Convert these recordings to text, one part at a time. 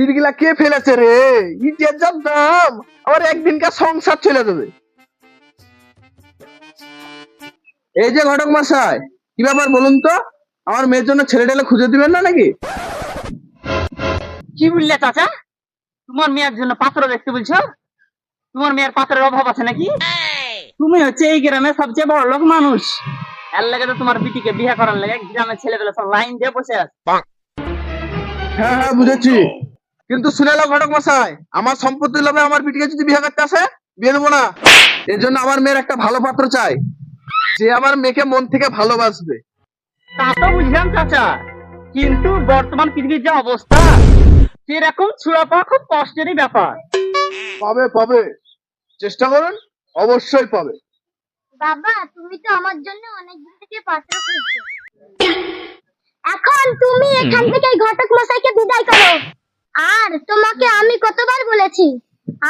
ইটগুলা কে ফেলেছে রে? ইটের যা দাম আমার একদিনকার সংসার চলে যাবে। এই যে ঘটক মশাই কি ব্যাপার বলুন তো? আমার মেয়ের জন্য ছেলে টেলে খুঁজে দিবেন না নাকি? কি বললে চাচা? তোমার মেয়ের জন্য পাত্র দেখতে বলছো? তোমার মেয়ের পাত্রের অভাব আছে নাকি? তুমি হচ্ছে এই গ্রামের সবচেয়ে বড় লোক মানুষ। এর লাগে তো তোমার বিটিকে বিয়ে করার লাগে গ্রামের ছেলেগুলো সব লাইন দিয়ে বসে আছে। হ্যাঁ হ্যাঁ বুঝেছি। কিন্তু শুনে নাও ঘটক মশাই আমার সম্পত্তি লোভে আমার বিটিকে যদি বিয়ে করতে আসে বিয়ে দেবো না। এর জন্য আমার মেয়ের একটা ভালো পাত্র চাই যে আমার মেয়েকে মন থেকে ভালোবাসবে। তা তো বুঝলাম চাচা। কিন্তু বর্তমান পৃথিবীর যা অবস্থা সেরকম ছুড়া পাওয়া খুব কষ্টেরই ব্যাপার। পাবে পাবে। চেষ্টা করুন অবশ্যই পাবে। বাবা তুমি তো আমার জন্য অনেক দিন থেকে পাত্র খুঁজছো। এখন তুমি এখান থেকে ঘটক মশাইকে বিদায় করো। আর তোমাকে আমি কতবার বলেছি?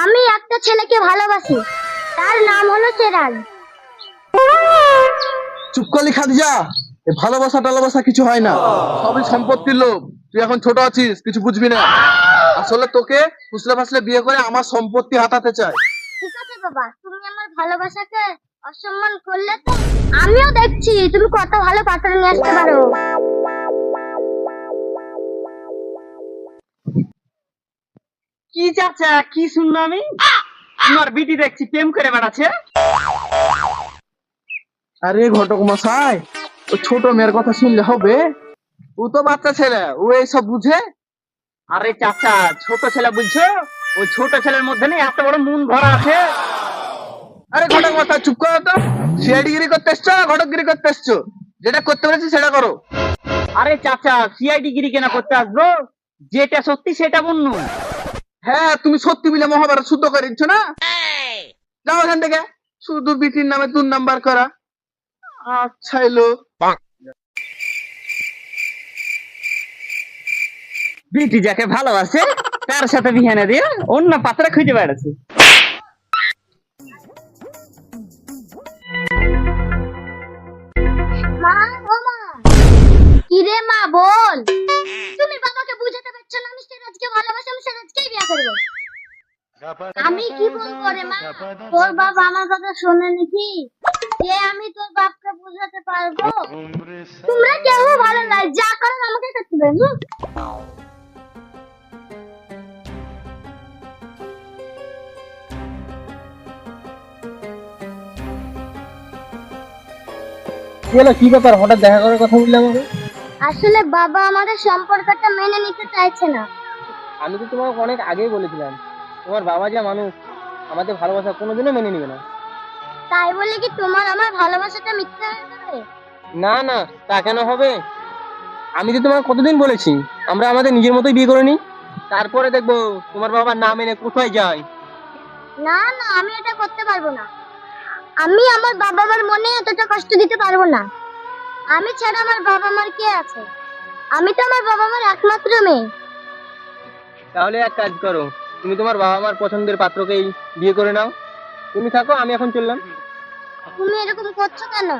আমি একটা ছেলেকে ভালোবাসি। তার নাম হলো সেরাজ চুপ করলি খাদিজা। এ ভালোবাসা টালোবাসা কিছু হয় না। সবই সম্পত্তির লোভ। তুই এখন ছোট আছিস কিছু বুঝবি না। আসলে তোকে ফুসলে ফাসলে বিয়ে করে আমার সম্পত্তি হাতাতে চায়। ঠিক আছে বাবা তুমি আমার ভালোবাসাকে অসম্মান করলে তো আমিও দেখছি তুমি কত ভালো পাত্র নিয়ে আসতে পারো। কি চাচা কি শুনলো আমি তোমার বিটি দেখছি প্রেম করে বেড়াচ্ছে। আরে ঘটক মশাই ও ছোট মেয়ের কথা শুনলে হবে। ও তো বাচ্চা ছেলে ও এইসব বুঝে? আরে চাচা ছোট ছেলে বুঝছ? ওই ছোট ছেলের মধ্যে না এত বড় মন ভরা আছে। আরে ঘটক মশাই চুপ করো তো। সিআইডিগিরি করতে এসছো ঘটকগিরি করতে এসছো? যেটা করতে পেরেছি সেটা করো। আরে চাচা সিআইডি গিরি কেনা করতে আসব? যেটা সত্যি সেটা বলনু। হ্যাঁ তুমি সত্যি মিলে মহাভারত শুদ্ধ করে দিচ্ছ না? যাও এখান থেকে। শুধু বিটির নামে দু নাম্বার করা। আচ্ছা এলো বিটি যাকে ভালোবাসে তার সাথে বিহানে দিয়ে অন্য পাত্র খুঁজে বেড়াচ্ছে। আমি কি বলব রে মা? তোর বাবা আমার কথা শোনে নাকি যে আমি তোর বাপকে বুঝাতে পারব? তোমরা কেউ ভালো নাই যা করেন আমাকে করতে হুম? কি ব্যাপার? হঠাৎ দেখা করার কথা বললে আমাকে? আসলে বাবা আমাদের সম্পর্কটা মেনে নিতে চাইছে না। আমি তো তোমাকে অনেক আগেই বলেছিলাম। তোমার বাবা যা মানুষ আমাদের ভালোবাসা কোনোদিনও মেনে নেবে না। তাই বলে কি তোমার আমার ভালোবাসাটা মিথ্যা হয়ে যাবে? না না তা কেন হবে? আমি তো তোমাকে কতদিন বলেছি আমরা আমাদের নিজের মতোই বিয়ে করে নিই তারপরে দেখব তোমার বাবা না মেনে কোথায় যায়। না না আমি এটা করতে পারব না। আমি আমার বাবা মার মনে এতটা কষ্ট দিতে পারব না। আমি ছাড়া আমার বাবা মার কে আছে? আমি তো আমার বাবা মার একমাত্র মেয়ে। তাহলে এক কাজ করো তুমি তোমার বাবা মার পছন্দের পাত্রকেই বিয়ে করে নাও। তুমি থাকো আমি এখন চললাম। তুমি এরকম করছ কেন?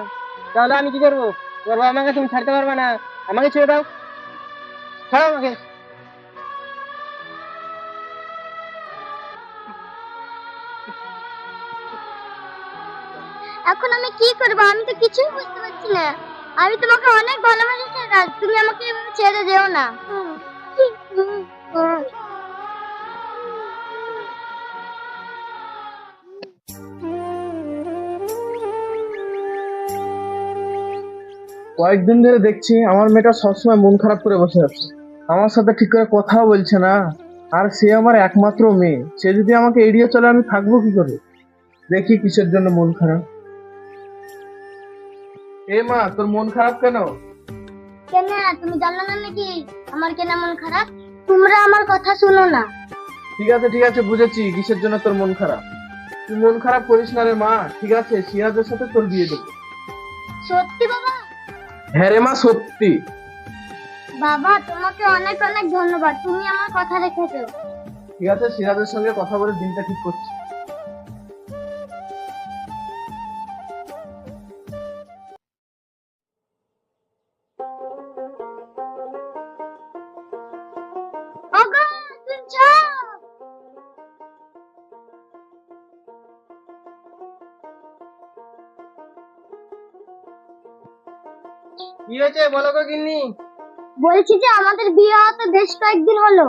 তাহলে আমি কি করব? তোমার বাবা মাকে তুমি ছাড়তে পারবে না। আমাকে ছেড়ে দাও। ছাড়ো আমাকে। এখন আমি কি করব? আমি তো কিছুই বুঝতে পারছি না। আমি তোমাকে অনেক ভালোবাসি রাজ তুমি আমাকে এভাবে ছেড়ে যেও না। কয়েকদিন ধরে দেখছি আমার মেয়েটা সবসময় মন খারাপ করে বসে আছে। আমার সাথে ঠিক করে কথাও বলছে না। আর সে আমার একমাত্র মেয়ে। সে যদি আমাকে এড়িয়ে চলে আমি থাকব কি করে? দেখি কিসের জন্য মন খারাপ। এ মা তোর মন খারাপ কেন? কেন? তুমি জানো না নাকি? আমার কেন মন খারাপ? তোমরা আমার কথা শুনো না। ঠিক আছে ঠিক আছে বুঝেছি। কিসের জন্য তোর মন খারাপ? তুই মন খারাপ করিস না রে মা ঠিক আছে? সিরাজের সাথে তোর বিয়ে দেবো। সত্যি বাবা? হ্যাঁ রে মা সত্যি। বাবা তোমাকে অনেক অনেক ধন্যবাদ। তুমি আমার কথা রেখেছো। ঠিক আছে সিরাজের সঙ্গে কথা বলে দিনটা ঠিক করছি। কি হয়েছে বলো গো গিন্নি? বলছি যে আমাদের বিয়ে হতে বেশ কয়েকদিন হলো।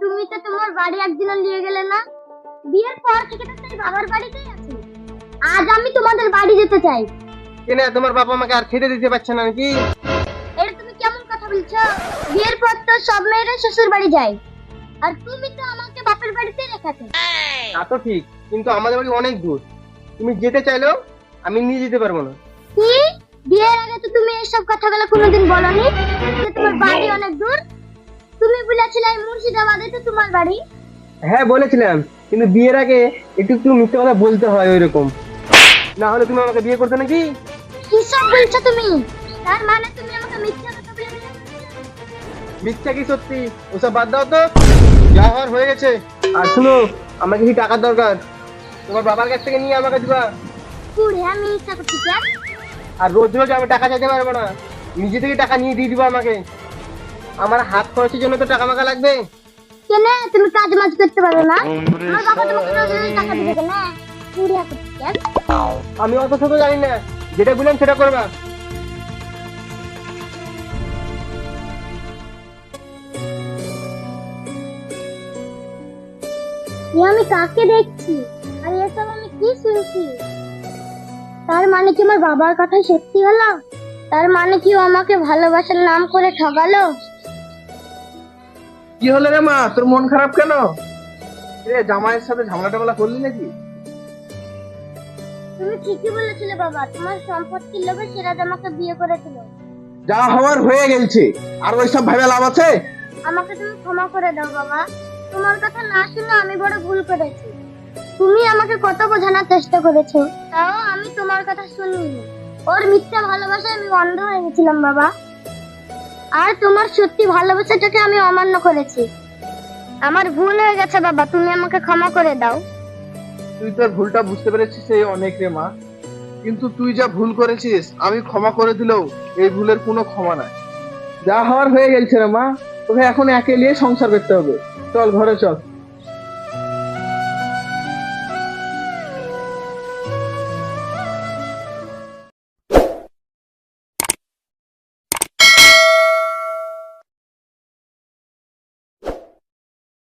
তুমি তো তোমার বাড়ি একদিনও নিয়ে গেলে না। বিয়ের পর থেকে তো বাবার বাড়িতেই আছি। আজ আমি তোমাদের বাড়ি যেতে চাই। কেন তোমার বাবা আমাকে আর খেতে দিতে পারছে না নাকি? এটা তুমি কেমন কথা বলছো? বিয়ের পর তো সব মেয়েরা শ্বশুর বাড়ি যায়। আর তুমি তো আমাকে বাপের বাড়িতে রেখেছো। তা তো ঠিক কিন্তু আমাদের বাড়ি অনেক দূর। তুমি যেতে চাইলেও আমি নিয়ে যেতে পারব না। কি? বিয়ের আগে তো তুমি এসব কথাগুলো কোনোদিন বলনি। যে তোমার বাড়ি অনেক দূর। তুমি বলেছিলে এই মুর্শিদাবাদে তো তোমার বাড়ি। হ্যাঁ বলেছিলাম। কিন্তু বিয়ের আগে একটু একটু মিথ্যে কথা বলতে হয় ওই রকম না হলে তুমি আমাকে বিয়ে করতে নাকি? কি সব বলছো তুমি? তার মানে তুমি আমাকে মিথ্যা কথা বলে? মিথ্যা কি সত্যি? ওসব বাদ দাও তো। যা হওয়ার হয়ে গেছে। আর শুনো আমার কিছু টাকার দরকার। তোমার বাবার কাছ থেকে নিয়ে আমাকে দিবা। কুড়ে আমি ইচ্ছা করছি আর রোজ রোজ আমি টাকা চাইতে পারব না। নিজে থেকে টাকা নিয়ে দিয়ে দিবো আমাকে। আমার হাত খরচের জন্য তো টাকা মাকা লাগবে। কেন? তুমি কাজ মাজ করতে পারো না? আমার বাবা তোমাকে রোজ রোজ টাকা দিবে কেন? কুড়ে করছি কেন আমি অত শত জানি না। যেটা বললাম সেটা করবা আমি কাকে দেখছি? আর এসব আমি কি শুনছি? তার মানে কি আমার বাবার কথা সত্যি হলো? তার মানে কি ও আমাকে ভালোবাসার নাম করে ঠগালো? কি হলো রে মা? তোর মন খারাপ কেন? রে জামাইয়ের সাথে ঝামেলা টামেলা করলি নাকি? তুমি ঠিকই বলেছিলে বাবা তোমার সম্পত্তির লোভে সিরাজ আমাকে বিয়ে করেছিল। যা হওয়ার হয়ে গেছে আর ওইসব ভাবে লাভ আছে? আমাকে তুমি ক্ষমা করে দাও বাবা। তোমার কথা না শুনে আমি বড় ভুল করেছি। তুমি আমাকে কত বোঝানোর চেষ্টা করেছ? তাও আমি তোমার কথা শুনিনি। ওর মিথ্যা ভালোবাসায় আমি অন্ধ হয়ে গেছিলাম, বাবা। আর তোমার সত্যি ভালোবাসাটাকে আমি অমান্য করেছি। আমার ভুল হয়ে গেছে, বাবা। তুমি আমাকে ক্ষমা করে দাও। তুই তোর ভুলটা বুঝতে পেরেছিস এই অনেক রে মা। কিন্তু তুই যা ভুল করেছিস, আমি ক্ষমা করে দিলেও এই ভুলের কোনো ক্ষমা নাই। যা হওয়ার হয়ে গেছে রে মা, তোকে এখন একে নিয়ে সংসার করতে হবে। চল, ঘরে চল।